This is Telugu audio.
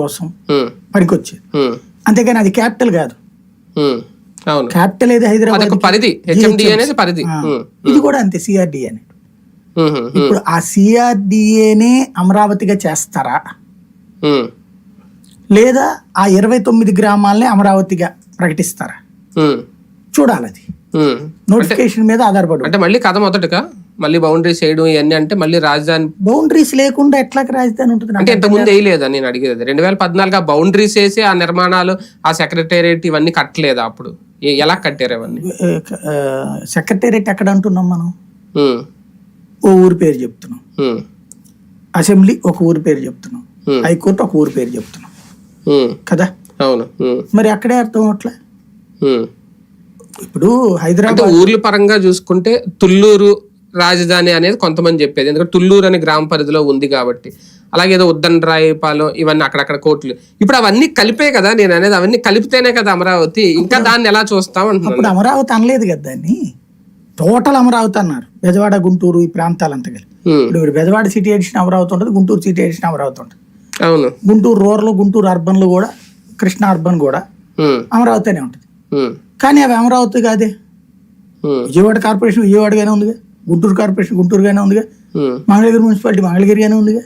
కోసం పనికొచ్చేది. అంతేగాని అది క్యాపిటల్ కాదు. క్యాపిటల్ ఏది హైదరాబాద్ పరిధి. అనేది పరిధి. ఇది కూడా అంతే సిఆర్డి అని ఉమ్, ఉమ్, ఇప్పుడు ఆ సిఆర్డిఏనే అమరావతిగా చేస్తారా? లేదా ఆ ఇరవై తొమ్మిది గ్రామాలనే అమరావతిగా ప్రకటిస్తారా? చూడాలి అది. నోటిఫికేషన్ మీద ఆధారపడి అంటే మళ్ళీ కథ మొదటగా మళ్ళీ బౌండరీస్ వేయడం ఇవన్నీ అంటే మళ్ళీ రాజధాని బౌండరీస్ లేకుండా ఎట్లాకి రాజధాని ఉంటుంది? అంటే ఇంత ముందు వేయలేదా నేను అడిగేది? రెండు వేల పద్నాలుగు ఆ బౌండరీస్ వేసి ఆ నిర్మాణాలు ఆ సెక్రటేరియట్ ఇవన్నీ కట్టలేదా అప్పుడు? ఎలా కట్టారు అవన్నీ? సెక్రటేరియట్ ఎక్కడ అంటున్నాం మనం? ఓ ఊరి పేరు చెప్తున్నాం. అసెంబ్లీ ఒక ఊరి పేరు చెప్తున్నాం. హైకోర్టు ఒక ఊరి పేరు చెప్తున్నాం. కదా? అవును. మరి అక్కడే అర్థం అవట్లే? ఉమ్. ఇప్పుడు హైదరాబాద్ ఊర్ల పరంగా చూసుకుంటే తుళ్ళూరు రాజధాని అనేది కొంతమంది చెప్పేది. ఎందుకంటే తుళ్ళూరు అనే గ్రామ పరిధిలో ఉంది కాబట్టి. అలాగే ఏదో ఉద్దండరాయపాలెం ఇవన్నీ అక్కడక్కడ కోట్లు. ఇప్పుడు అవన్నీ కలిపే కదా నేను అనేది అవన్నీ కలిపితేనే కదా అమరావతి. ఇంకా దాన్ని ఎలా చూస్తాం అంటున్నాను. అమరావతి అనలేదు కదా దాన్ని. టోటల్ అమరావతి అన్నారు. బెజవాడ గుంటూరు ఈ ప్రాంతాలంతా కలిపి. ఇప్పుడు బెజవాడ సిటీ ఎడిషన్ అమరావతి ఉంటుంది గుంటూరు సిటీ ఎడిషన్ అమరావతి ఉంటుంది. అవును. గుంటూరు రూరల్ గుంటూరు అర్బన్లు కూడా కృష్ణా అర్బన్ కూడా ఉమ్, అమరావతి అనే ఉంటుంది కానీ అవి అమరావతి కాదే. విజయవాడ కార్పొరేషన్ విజయవాడగానే ఉందిగా. గుంటూరు కార్పొరేషన్ గుంటూరుగానే ఉందిగా. మంగళగిరి మున్సిపాలిటీ మంగళగిరిగానే ఉందిగా